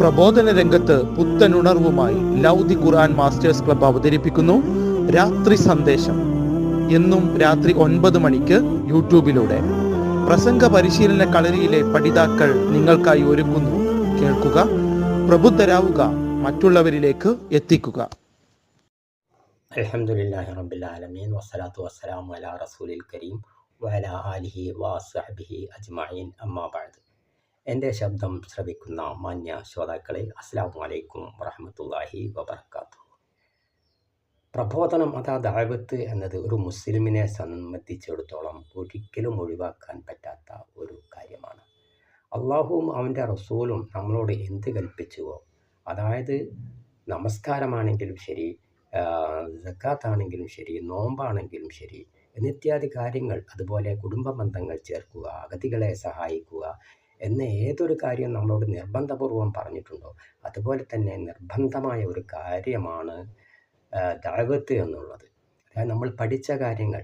പ്രബോധന രംഗത്ത് പുത്തനുണർവുമായി ലൗദി ഖുർആൻ masters club അവതരിപ്പിക്കുന്നു. രാത്രി സന്ദേശം. എന്നും രാത്രി ഒൻപത് മണിക്ക് യൂട്യൂബിലൂടെ. പ്രസംഗ പരിശീലന കളരിയിലെ പഠിതാക്കൾ നിങ്ങൾക്കായി ഒരുക്കുന്നു. കേൾക്കുക പ്രബുദ്ധരാവുക മറ്റുള്ളവരിലേക്ക് എത്തിക്കുക. അൽഹംദുലില്ലാഹി റബ്ബിൽ ആലമീൻ. വസ്സലാത്തു വസ്സലാമു അലാ റസൂലിൽ കരീം വഅലാ ആലിഹി വസ്ഹബിഹി അജ്മഈൻ. എന്റെ ശബ്ദം ശ്രവിക്കുന്ന മാന്യ ശ്രോതാക്കളെ അസ്സലാമു വലൈക്കും വറഹമത്തല്ലാഹി വബർക്കാത്തു പ്രബോധനം അതാ ദഅവത്ത് എന്നത് ഒരു മുസ്ലിമിനെ സംബന്ധിച്ചിടത്തോളം ഒരിക്കലും ഒഴിവാക്കാൻ പറ്റാത്ത ഒരു കാര്യമാണ്. അള്ളാഹുവും അവന്റെ റസൂലും നമ്മളോട് എന്ത് കൽപ്പിച്ചുവോ അതായത് നമസ്കാരമാണെങ്കിലും ശരി ജക്കാത്താണെങ്കിലും ശരി നോമ്പാണെങ്കിലും ശരി എന്നിത്യാദി കാര്യങ്ങൾ അതുപോലെ കുടുംബ ബന്ധങ്ങൾ ചേർക്കുക അഗതികളെ സഹായിക്കുക എന്ന ഏതൊരു കാര്യം നമ്മളോട് നിർബന്ധപൂർവം പറഞ്ഞിട്ടുണ്ടോ? അതുപോലെ തന്നെ നിർബന്ധമായ ഒരു കാര്യമാണ് ദാവത്ത് എന്നുള്ളത്. അതായത് നമ്മൾ പഠിച്ച കാര്യങ്ങൾ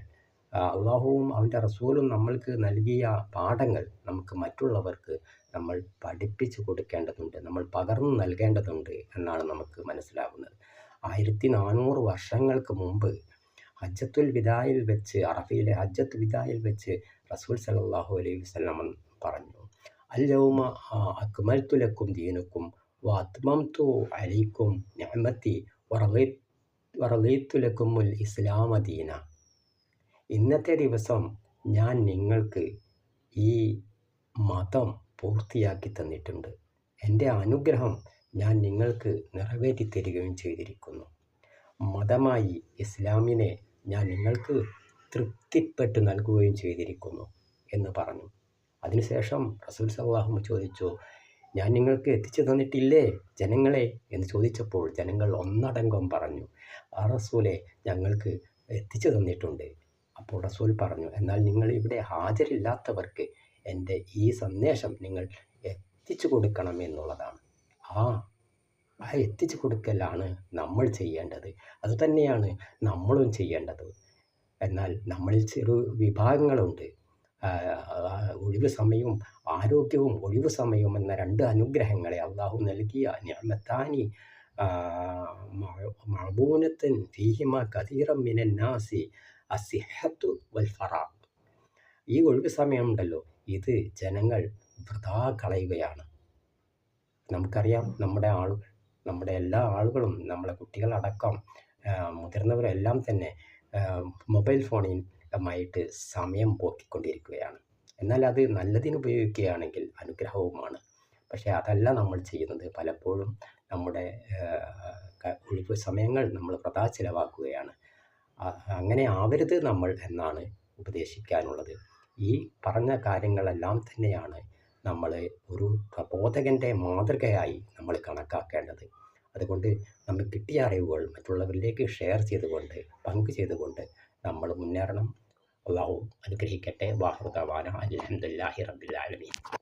അള്ളാഹുവും അവന്റെ റസൂലും നമ്മൾക്ക് നൽകിയ പാഠങ്ങൾ നമുക്ക് മറ്റുള്ളവർക്ക് നമ്മൾ പഠിപ്പിച്ചു കൊടുക്കേണ്ടതുണ്ട് നമ്മൾ പകർന്നു നൽകേണ്ടതുണ്ട് എന്നാണ് നമുക്ക് മനസ്സിലാകുന്നത് ആയിരത്തി നാനൂറ് വർഷങ്ങൾക്ക് മുമ്പ് ഹജ്ജത്തുൽ വിദായിൽ വെച്ച് അറഫയിലെ ഹജ്ജത്ത് വിദായിൽ വെച്ച് റസൂൽ സലാഹു അലൈഹി വസ്ലം പറഞ്ഞു. അല്ലൗമ അക്മൽത്തുലക്കും ദീനുക്കും വാത്മംതു അലൈക്കും ഞമത്തി വറലീത്തുലക്കുമുൽ ഇസ്ലാമ ദീന ഇന്നത്തെ ദിവസം ഞാൻ നിങ്ങൾക്ക് ഈ മതം പൂർത്തിയാക്കി തന്നിട്ടുണ്ട്. എന്റെ അനുഗ്രഹം ഞാൻ നിങ്ങൾക്ക് നിറവേറ്റി തരികയും ചെയ്തിരിക്കുന്നു. മതമായി ഇസ്ലാമിനെ ഞാൻ നിങ്ങൾക്ക് തൃപ്തിപ്പെട്ട് നൽകുകയും ചെയ്തിരിക്കുന്നു എന്ന് പറഞ്ഞു. അതിനുശേഷം റസൂൽ സല്ലാഹു ചോദിച്ചു ഞാൻ നിങ്ങൾക്ക് എത്തിച്ചു തന്നിട്ടില്ലേ ജനങ്ങളെ? എന്ന് ചോദിച്ചപ്പോൾ ജനങ്ങൾ ഒന്നടങ്കം പറഞ്ഞു ആ റസൂലെ ഞങ്ങൾക്ക് എത്തിച്ചു തന്നിട്ടുണ്ട്. അപ്പോൾ റസൂൽ പറഞ്ഞു എന്നാൽ നിങ്ങൾ ഇവിടെ ഹാജരില്ലാത്തവർക്ക് എന്റെ ഈ സന്ദേശം നിങ്ങൾ എത്തിച്ചു കൊടുക്കണം എന്നുള്ളതാണ്. ആ ആ എത്തിച്ചു കൊടുക്കലാണ് നമ്മൾ ചെയ്യേണ്ടത്. അതുതന്നെയാണ് നമ്മളും ചെയ്യേണ്ടത്. എന്നാൽ നമ്മളിൽ ചെറു വിഭാഗങ്ങളുണ്ട്. ഒഴിവ് സമയവും ആരോഗ്യവും ഒഴിവ് സമയവും എന്ന രണ്ട് അനുഗ്രഹങ്ങളെ അള്ളാഹു നൽകിയ ഞാമത്താനി മഴബൂനത്തൻ ഫീഹിമ കഥീറം മിനന്നാസി അസിഹത്തു വൽ ഈ ഒഴിവ് സമയമുണ്ടല്ലോ ഇത് ജനങ്ങൾ വൃഥാ കളയുകയാണ് നമുക്കറിയാം നമ്മുടെ ആളുകൾ നമ്മുടെ എല്ലാ ആളുകളും നമ്മളെ കുട്ടികളടക്കം മുതിർന്നവരെല്ലാം തന്നെ മൊബൈൽ ഫോണിലുമായിട്ട് സമയം പോക്കിക്കൊണ്ടിരിക്കുകയാണ്. എന്നാൽ അത് നല്ലതിന് ഉപയോഗിക്കുകയാണെങ്കിൽ അനുഗ്രഹവുമാണ്. പക്ഷേ അതല്ല നമ്മൾ ചെയ്യുന്നത്. പലപ്പോഴും നമ്മുടെ ഒഴിവ് സമയങ്ങൾ നമ്മൾ വൃഥാ ചിലവാക്കുകയാണ്. അങ്ങനെ ആവരുത് നമ്മൾ എന്നാണ് ഉപദേശിക്കാനുള്ളത്. ഈ പറഞ്ഞ കാര്യങ്ങളെല്ലാം തന്നെയാണ് നമ്മൾ ഒരു പ്രബോധകന്റെ മാതൃകയായി നമ്മൾ കണക്കാക്കേണ്ടത്. അതുകൊണ്ട് നമുക്ക് കിട്ടിയ അറിവുകൾ മറ്റുള്ളവരിലേക്ക് ഷെയർ ചെയ്തുകൊണ്ട് പങ്ക് ചെയ്തുകൊണ്ട് നമ്മൾ മുന്നേറണം. അള്ളാഹു അനുഗ്രഹിക്കട്ടെ. വാഹുദാന അലഹമുല്ലാഹി ആലമീൻ.